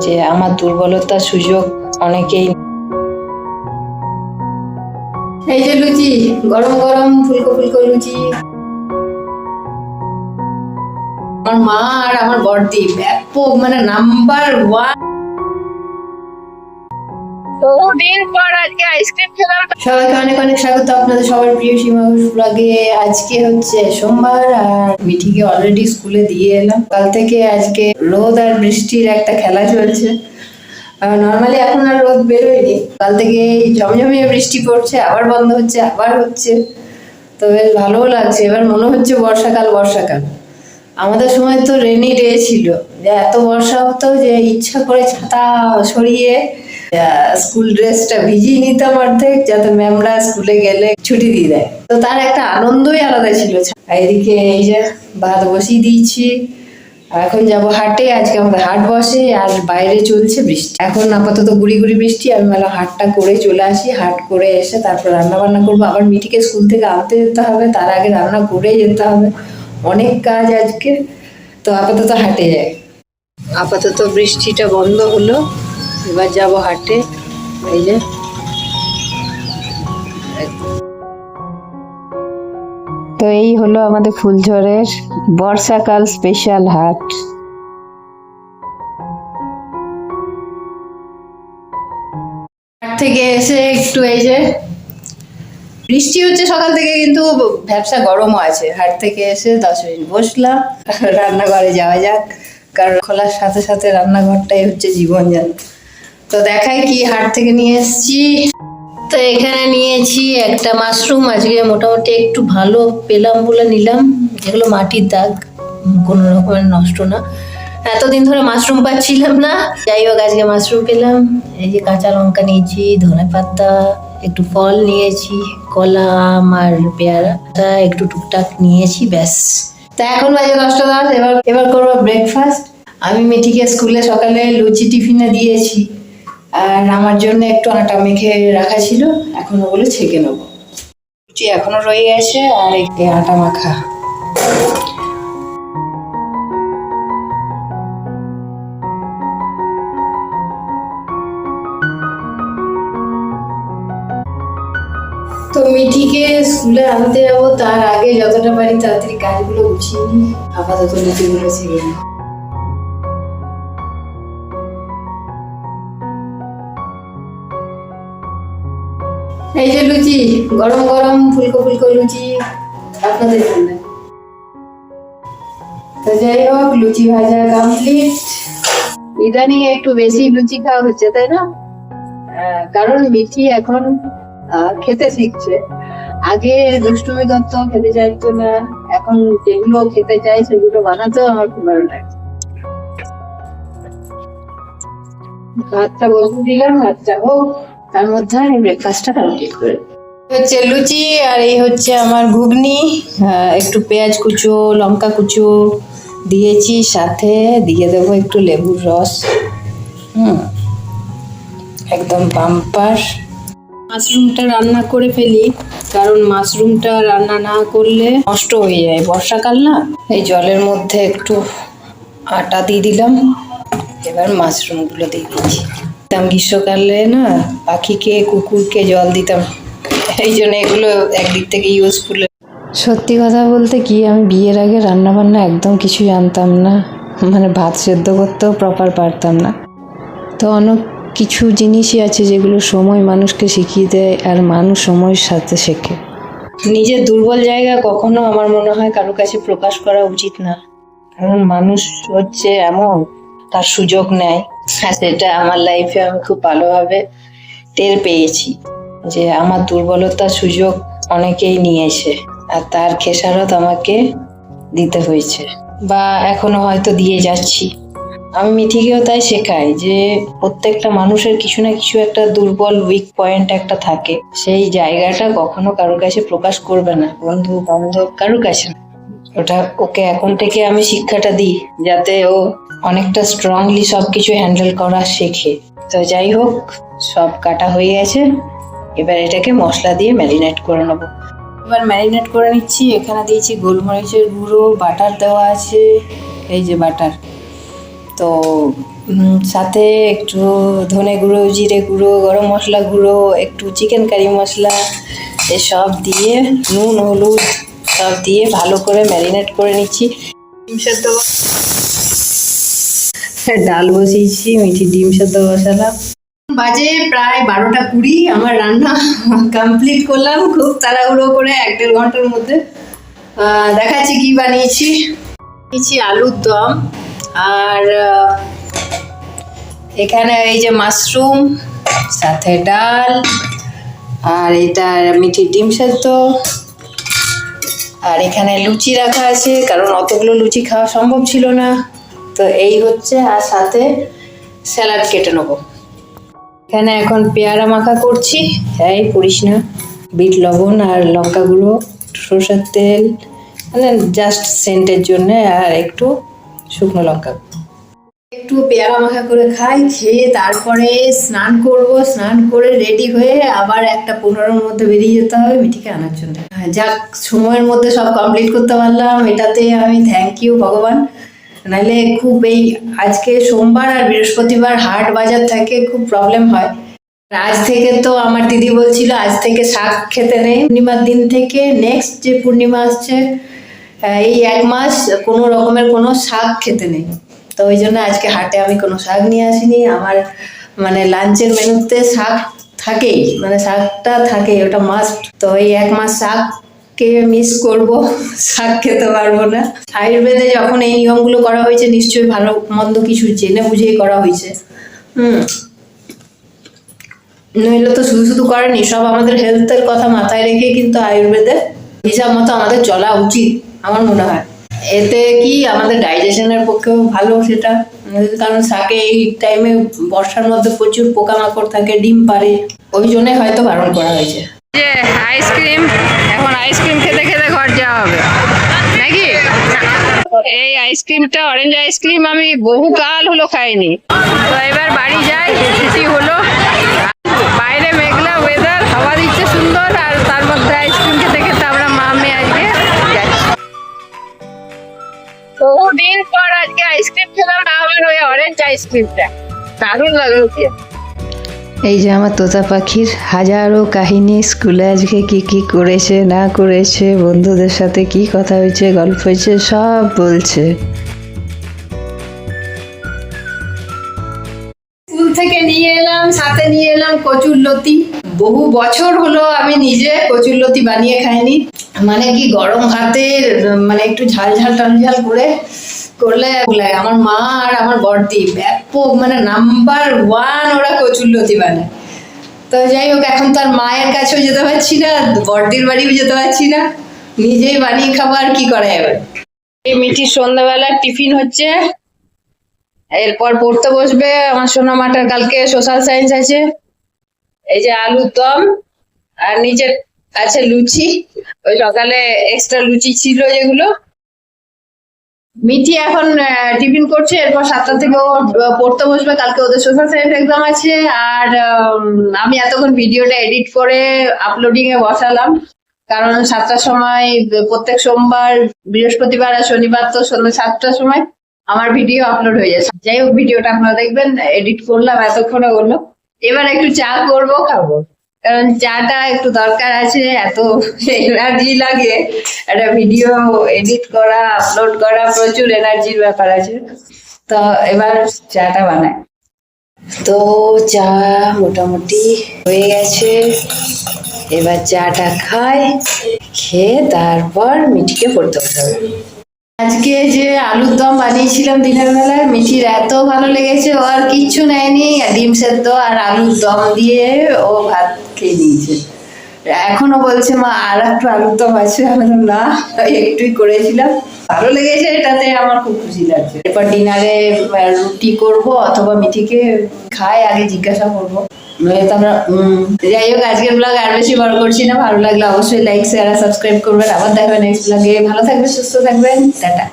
যে আমার দুর্বলতার সুযোগ অনেকেই এই যে লুচি, গরম গরম ফুলকো ফুলকো লুচি। আমার মা আর আমার বড়দি ব্যাপক মানে নাম্বার ওয়ান বহুদিন পর আজকে আইসক্রিম খেলাম সবাইকে অনেক অনেক স্বাগত আপনাদের সবার প্রিয় সীমা ব্লগে আজকে হচ্ছে সোমবার আর মিঠিকে অলরেডি স্কুলে দিয়ে এলাম। কাল থেকে আজকে রোদ আর বৃষ্টির একটা খেলা চলছে। নর্মালি এখন আর রোদ বেরোয়নি। কাল থেকে ঝমঝমিয়ে বৃষ্টি পড়ছে, আবার বন্ধ হচ্ছে, আবার হচ্ছে। তো বেশ ভালোও লাগছে। এবার মনে হচ্ছে বর্ষাকাল বর্ষাকাল। আমাদের সময় তো রেনি ডে ছিল। যে এত বর্ষা হতো যে ইচ্ছা করে ছাতা সরিয়ে স্কুল ড্রেসটা ভিজিয়ে নিতাম অর্ধেক, যাতে ম্যামরা স্কুলে গেলে ছুটি দিয়ে দেয়। তো তার একটা আনন্দই আলাদা ছিল। এদিকে এই যে ভাত বসিয়ে দিয়েছি। এখন যাব হাটে। আজকে আমাদের হাট বসে আর বাইরে চলছে বৃষ্টি। এখন আপাতত গুড়ি গুড়ি বৃষ্টি। আমি ভালো হাটটা করে চলে আসি। হাট করে এসে তারপর রান্না বান্না করব। আবার মিটিকে স্কুল থেকে আনতে যেতে হবে। তার আগে রান্না করে যেতে হবে। অনেক কাজ আজকে। তো আপাতত হাটে যাই। আপাতত বৃষ্টিটা বন্ধ হলো। এবার যাব হাটে এই যে। তো এই হলো আমাদের ফুলঝড়ের বর্ষাকাল স্পেশাল হাট। থেকে এসে একটু এই যে, বৃষ্টি হচ্ছে সকাল থেকে কিন্তু ব্যবসা গরমও আছে। হাট থেকে এসে দশ মিনিট বসলাম, রান্নাঘরে যাওয়া যাক, কারণ খোলার সাথে সাথে রান্নাঘরটাই হচ্ছে জীবন যান তো দেখাই কি হাট থেকে নিয়ে এসেছি। তো এখানে নিয়েছি একটা মাশরুম, আজকে মোটামুটি একটু ভালো পেলাম বলে নিলাম। যেগুলো মাটির দাগ, কোনো রকমের নষ্ট না। এতদিন ধরে মাশরুম পাচ্ছিলাম না। যাই হোক, আজকে মাশরুম পেলাম। এই যে কাঁচা লঙ্কা নিয়েছি, ধনে পাতা, একটু ফল নিয়েছি, কলা আম আর পেয়ারা একটু টুকটাক নিয়েছি, ব্যাস। তা এখন বাজে দশটা দশ, এবার এবার করব ব্রেকফাস্ট আমি মিঠিকে স্কুলে সকালে লুচি টিফিনে দিয়েছি। আর আমার জন্য একটু আটা মেখে রাখা ছিল, এখন ওগুলো ছেঁকে নেব। এখনও রয়ে গেছে, আর আটা মাখা। তো মিঠিকে স্কুলে আনতে যাব, তার আগে যতটা পারি তাড়াতাড়ি কাজগুলো গুছিয়ে নিই। আপাতত লুচিগুলো ছেড়ে নিই এই যে লুচি, গরম গরম ফুলকো ফুলকো লুচি, আপনাদের জন্য। তো যাই হোক, লুচি ভাজা কমপ্লিট ইদানিং একটু বেশি লুচি খাওয়া হচ্ছে, তাই না? কারণ মিঠি এখন খেতে শিখছে। আগে দুষ্টুমি করতো, খেতে চাইতো না। এখন যেগুলো খেতে চাই সেগুলো বানাতেও আমার খুব ভালো লাগে। ভাতটা বসে দিলাম, ভাতটা হোক। তার মধ্যে আমি ব্রেকফাস্টটা কমপ্লিট করে। হচ্ছে লুচি আর এই হচ্ছে আমার ঘুগনি একটু পেঁয়াজ কুচো, লঙ্কা কুচো দিয়েছি সাথে, দিয়ে দেবো একটু লেবুর রস। হুম, একদম বাম্পার মাশরুমটা রান্না করে ফেলি, কারণ মাশরুমটা রান্না না করলে নষ্ট হয়ে যায়। বর্ষাকাল না, এই জলের মধ্যে একটু আটা দিয়ে দিলাম, এবার মাশরুমগুলো দিয়ে দিচ্ছি। দিতাম গ্রীষ্মকালে না? পাখিকে কুকুরকে জল দিতাম। এই জন্য এগুলো একদিক থেকে ইউজফুল সত্যি কথা বলতে কি আমি বিয়ের আগে রান্না বান্না একদম কিছু জানতাম না। মানে ভাত সেদ্ধ করতেও প্রপার পারতাম না। তো অনেক কিছু জিনিসই আছে যেগুলো সময় মানুষকে শিখিয়ে দেয় আর মানুষ সময়ের সাথে শেখে। নিজের দুর্বল জায়গা কখনো আমার মনে হয় কারও কাছে প্রকাশ করা উচিত না। কারণ মানুষ হচ্ছে এমন তার সুযোগ নেয়। হ্যাঁ সেটা আমার লাইফে আমি খুব ভালোভাবে টের পেয়েছি যে আমার দুর্বলতার সুযোগ অনেকেই নিয়েছে আর তার খেসারত আমাকে দিতে হয়েছে বা এখনও হয়তো দিয়ে যাচ্ছি। আমি মিঠিকেও তাই শেখাই যে প্রত্যেকটা মানুষের কিছু না কিছু একটা দুর্বল উইক পয়েন্ট একটা থাকে। সেই জায়গাটা কখনো কারোর কাছে প্রকাশ করবে না, বন্ধু বান্ধব কারোর কাছে ওটা ওকে এখন থেকে আমি শিক্ষাটা দিই যাতে ও অনেকটা স্ট্রংলি সব কিছু হ্যান্ডেল করা শেখে। তো যাই হোক, সব কাটা হয়ে গেছে। এবার এটাকে মশলা দিয়ে ম্যারিনেট করে নেব। এবার ম্যারিনেট করে নিচ্ছি। এখানে দিয়েছি গোলমরিচের গুঁড়ো বাটার দেওয়া আছে। এই যে বাটার তো সাথে একটু ধনে গুঁড়ো, জিরে গুঁড়ো, গরম মশলা গুঁড়ো, একটু চিকেন কারি মশলা, এসব দিয়ে নুন, হলুদ, সব দিয়ে ভালো করে ম্যারিনেট করে নিচ্ছি। সেদ্ধ ডাল বসিয়েছি, মিঠি ডিম সেদ্ধ বসালাম। বাজে প্রায় বারোটা কুড়ি, আমার রান্না কমপ্লিট করলাম, খুব তাড়াহুড়ো করে এক দেড় ঘণ্টার মধ্যে। দেখাচ্ছি কি বানিয়েছি। বানিয়েছি আলুর দম, আর এখানে এই যে মাশরুম, সাথে ডাল, আর এটা মিঠি ডিম সেদ্ধ। আর এখানে লুচি রাখা আছে, কারণ অতগুলো লুচি খাওয়া সম্ভব ছিল না। তো এই হচ্ছে, আর সাথে স্যালাড কেটে নেব। এখানে এখন পেয়ারা মাখা করছি। এই পড়িস না, বিট লবণ আর লঙ্কা গুঁড়ো তেল মানে জাস্ট সেন্টের জন্য, আর একটু শুকনো লঙ্কা। একটু পেয়ারা মাখা করে খাই, খেয়ে তারপরে স্নান করব। স্নান করে রেডি হয়ে আবার একটা পনেরোর মধ্যে বেরিয়ে যেতে হবে, মিঠিকে আনার জন্য। যাক, সময়ের মধ্যে সব কমপ্লিট করতে পারলাম। এটাতে আমি থ্যাংক ইউ ভগবান। নাহলে খুব এই আজকে সোমবার আর বৃহস্পতিবার হাট বাজার থাকে খুব প্রবলেম হয়। আজ থেকে তো আমার দিদি বলছিল, আজ থেকে শাক খেতে নেই। পূর্ণিমার দিন থেকে নেক্সট যে পূর্ণিমা আসছে এই এক মাস কোনো রকমের কোনো শাক খেতে নেই। তো ওই জন্য আজকে হাটে আমি কোনো শাক নিয়ে আসিনি। আমার মানে লাঞ্চের মেনুতে শাক থাকেই মানে শাকটা থাকেই, ওটা মাস্ট তো এই এক মাস শাককে মিস করব? শাক খেতে পারব না। আয়ুর্বেদে যখন এই নিয়মগুলো করা হয়েছে, নিশ্চয়ই ভালো মন্দ কিছু জেনে বুঝেই করা হয়েছে। হুম। নইলে তো শুধু শুধু করেনি সব আমাদের হেলথের কথা মাথায় রেখে কিন্তু আয়ুর্বেদে হিসাব মতো আমাদের চলা উচিত, আমার মনে হয়। এতে কি আমাদের ডাইজেশনের পক্ষেও ভালো সেটা? কারণ শাকে এই টাইমে বর্ষার মধ্যে প্রচুর পোকামাকড় থাকে, ডিম পারে ওই জন্যই হয়তো বারণ করা হয়েছে। যে আইসক্রিম এখন আইসক্রিম খেতে খেতে ঘর যাওয়া হবে। নাকি? এই আইসক্রিমটা অরেঞ্জ আইসক্রিম আমি বহু কাল হলো খাইনি। তো এবার বাড়ি যাই, ছুটি হলো। বাইরে মেঘলা ওয়েদার হাওয়া দিচ্ছে সুন্দর, আর তার মধ্যে আইসক্রিম খেতে খেতে আমরা মা মেয়ে আজকে বহুদিন পর আজকে আইসক্রিম খেলাম, না আমার ওই অরেঞ্জ আইসক্রিমটা দারুণ লাগল। এই যে আমার তোতা পাখির হাজারো কাহিনী স্কুলে আজকে কি কি করেছে, না করেছে, বন্ধুদের সাথে কি কথা হয়েছে, গল্প হয়েছে, সব বলছে। স্কুল থেকে নিয়ে এলাম, সাথে নিয়ে এলাম কচুর লতি। বহু বছর হলো আমি নিজে কচুর লতি বানিয়ে খাইনি। মানে কি গরম ভাতে মানে একটু ঝাল ঝাল টাল ঝাল করে করলে। আমার মা আর আমার বড়দি ব্যাপক মানে নাম্বার ওয়ান ওরা কচুর লতি বানায়। তো যাই হোক, এখন তো আর মায়ের কাছেও যেতে পারছি না, বড়দির বাড়িও যেতে পারছি না। নিজেই বানিয়ে খাবার কি করা যাবে? এই মিঠির সন্ধ্যাবেলার টিফিন হচ্ছে। এরপর পড়তে বসবে। আমার সোনা মাটার কালকে সোশ্যাল সায়েন্স আছে। এই যে আলুর দম আর নিচে আছে লুচি। ওই সকালে এক্সট্রা লুচি ছিল যেগুলো। মিঠি এখন টিফিন করছে, এরপর সাতটা থেকে ও পড়তে বসবে, কালকে ওদের সোশ্যাল সায়েন্স এক্সাম আছে, আর আমি এতক্ষণ ভিডিওটা এডিট করে আপলোডিং এ বসালাম, কারণ সাতটার সময়, প্রত্যেক সোমবার, বৃহস্পতিবার আর শনিবার তো সন্ধ্যে সাতটার সময় আমার ভিডিও আপলোড হয়ে যাচ্ছে যাই হোক, ভিডিওটা আপনারা দেখবেন এডিট করলাম, এতক্ষণে হলো। এবার একটু চা করব, খাব। কারণ চাটা একটু দরকার আছে, এত এনার্জি লাগে। একটা ভিডিও এডিট করা আপলোড করা, প্রচুর এনার্জির ব্যাপার আছে। তো এবার চাটা বানাই। তো চা মোটামুটি হয়ে গেছে। এবার চাটা খাই, খেয়ে তারপর মিঠিকে পড়তে বসাবে। আজকে যে আলুর দম বানিয়েছিলাম দিনের বেলায়, মিঠির এত ভালো লেগেছে, ও আর কিচ্ছু নেয়নি। ডিম সেদ্ধ আর আলুর দম দিয়ে ও ভাত খেয়ে নিয়েছে এখনও বলছে, মা আর একটু আলুর দম আছে। আমি না, একটুই করেছিলাম। ভালো লেগেছে, এটাতে আমার খুব খুশি লাগছে। এরপর ডিনারে রুটি করব অথবা মিঠিকে খাই, আগে জিজ্ঞাসা করব। আমরা যাই হোক, আজকের ব্লগ আর বেশি বড় করছি না। ভালো লাগলে অবশ্যই লাইক শেয়ার আর সাবস্ক্রাইব করবেন। আবার দেখবেন নেক্সট ব্লগে ভালো থাকবেন, সুস্থ থাকবেন। টাটা।